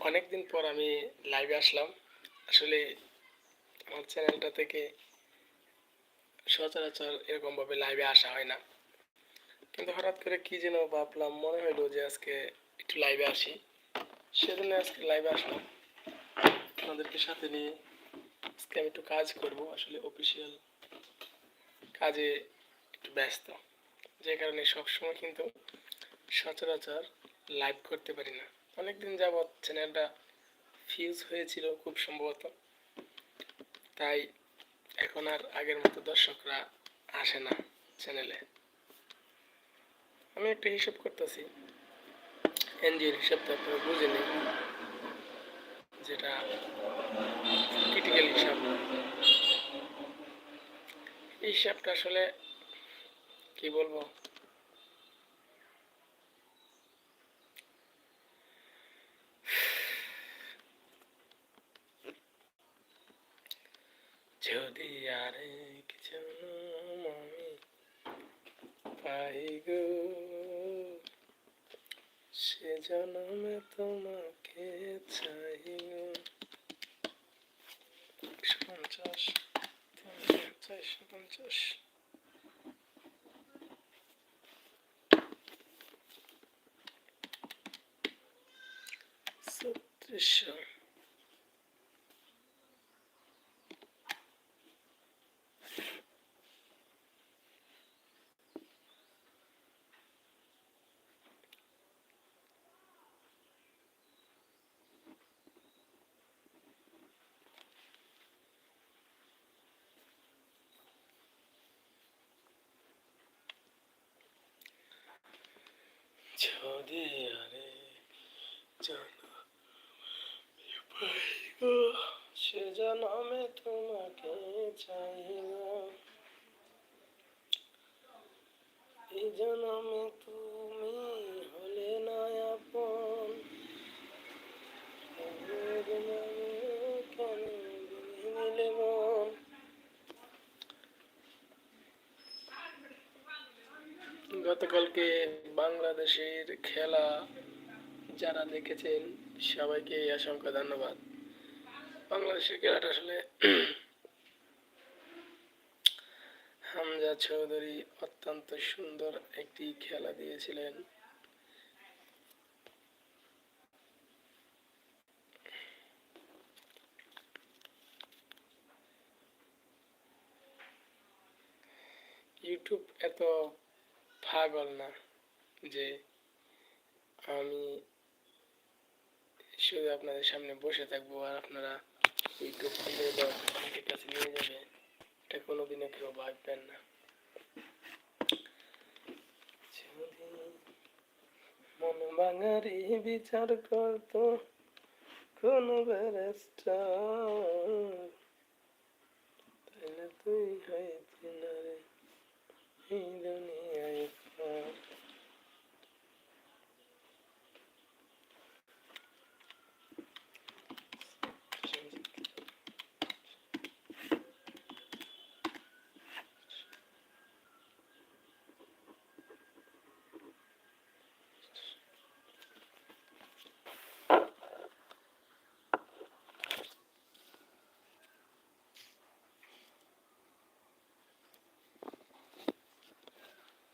অনেকদিন পর আমি লাইভে আসলাম। আসলে আমার চ্যানেলটা থেকে সচরাচর এরকমভাবে লাইভে আসা হয় না। কিন্তু হঠাৎ করে কি যেন ভাবলাম, মনে হলো যে আজকে একটু লাইভে আসি। সেজন্য আজকে লাইভে আসলাম। আপনাদেরকে সাথে নিয়ে আজকে আমি একটু কাজ করব। আসলে অফিসিয়াল কাজে একটু ব্যস্ত। যে কারণে সবসময় কিন্তু সচরাচর লাইভ করতে পারি না। অনেকদিন যাবৎ চ্যানেলটা ফিউজ হয়েছিল খুব সম্ভবত। তাই এখন আর আগের মতো দর্শকরা আসে না চ্যানেলে আমি একটা হিসাব করতেছি। এনজিওর হিসাবটা আপনারা বুঝে নিন যেটা ক্রিটিক্যাল হিসাব। এই হিসাবটা আসলে কি বলব? যদি আরে কিছু আমি পাই গো সে জন্মে তোমাকে চাই গো। একশো পঞ্চাশ পঞ্চাশ যদি আরে জানা সে জন্মে তোমাকে গতকালকে বাংলাদেশের খেলা যারা দেখেছেন, সবাইকে অসংখ্য ধন্যবাদ। বাংলাদেশের খেলাটা আসলে হামজা চৌধুরী অত্যন্ত সুন্দর একটি খেলা দিয়েছিলেন। ইউটিউব এত পাগল না যে আমি শুধু আপনাদের সামনে বসে থাকব আর আপনারা ইউটিউব খুলে বা অনেকের কাছে নিয়ে যাবে এটা কোনোদিনও কেউ ভাববেন না। মন ভাঙারি বিচার করতো, কোন ব্যারিস্টার